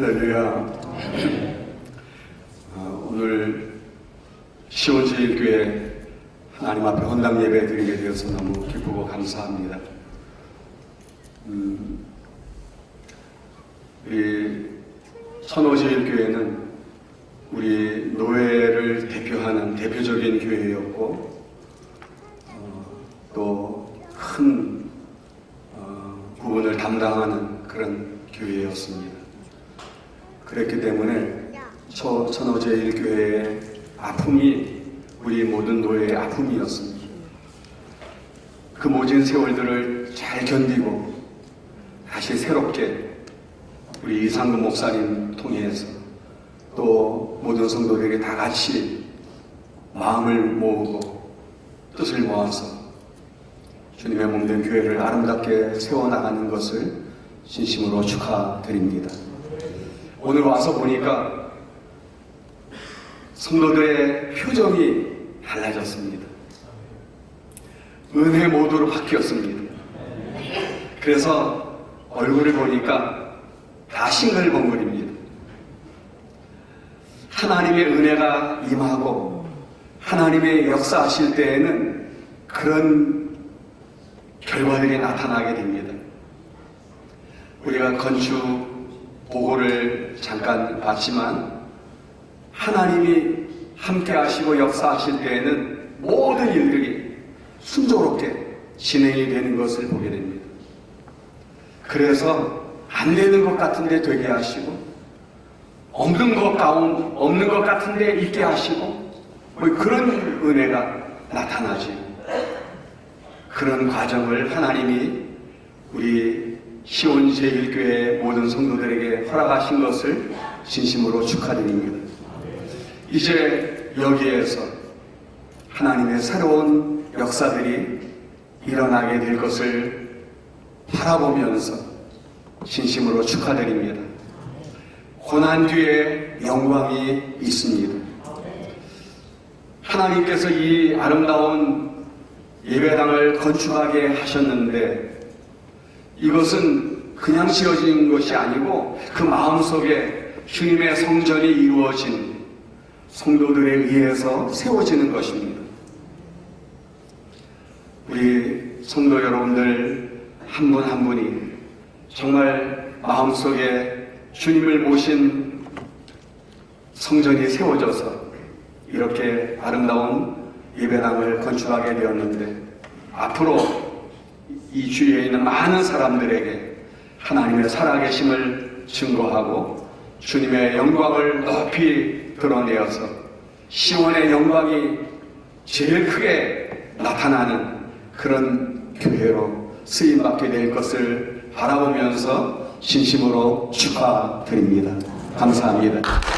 할렐루야. 어, 오늘 시온제일교회 하나님 앞에 헌당 예배 드리게 되어서 너무 기쁘고 감사합니다. 음, 우리 선호제일교회는 우리 노예를 대표하는 대표적인 교회였고 어, 또큰 어, 부분을 담당하는 그런 교회였습니다. 그랬기 때문에 저 천호제일교회의 아픔이 우리 모든 노예의 아픔이었습니다. 그 모진 세월들을 잘 견디고 다시 새롭게 우리 이상근 목사님 통해서 또 모든 성도들에게 다 같이 마음을 모으고 뜻을 모아서 주님의 몸된 교회를 아름답게 세워나가는 것을 진심으로 축하드립니다. 오늘 와서 보니까 성도들의 표정이 달라졌습니다. 은혜 모드로 바뀌었습니다. 그래서 얼굴을 보니까 다 싱글벙글입니다. 하나님의 은혜가 임하고 하나님의 역사하실 때에는 그런 결과들이 나타나게 됩니다. 우리가 건축 보고를 잠깐 봤지만 하나님이 함께 하시고 역사하실 때에는 모든 일들이 순조롭게 진행이 되는 것을 보게 됩니다. 그래서 안 되는 것 같은데 되게 하시고 없는 것 가운 없는 것 같은데 있게 하시고 뭐 그런 은혜가 나타나지. 그런 과정을 하나님이 우리 시온 제일교회 모든 성도들에게 허락하신 것을 진심으로 축하드립니다. 이제 여기에서 하나님의 새로운 역사들이 일어나게 될 것을 바라보면서 진심으로 축하드립니다. 고난 뒤에 영광이 있습니다. 하나님께서 이 아름다운 예배당을 건축하게 하셨는데 이것은 그냥 지어진 것이 아니고 그 마음속에 주님의 성전이 이루어진 성도들에 의해서 세워지는 것입니다. 우리 성도 여러분들 한 분한 분이 정말 마음속에 주님을 모신 성전이 세워져서 이렇게 아름다운 예배당을 건축하게 되었는데 앞으로 이 주위에 있는 많은 사람들에게 하나님의 살아계심을 증거하고 주님의 영광을 높이 드러내어서 시원의 영광이 제일 크게 나타나는 그런 교회로 쓰임받게 될 것을 바라보면서 진심으로 축하드립니다. 감사합니다.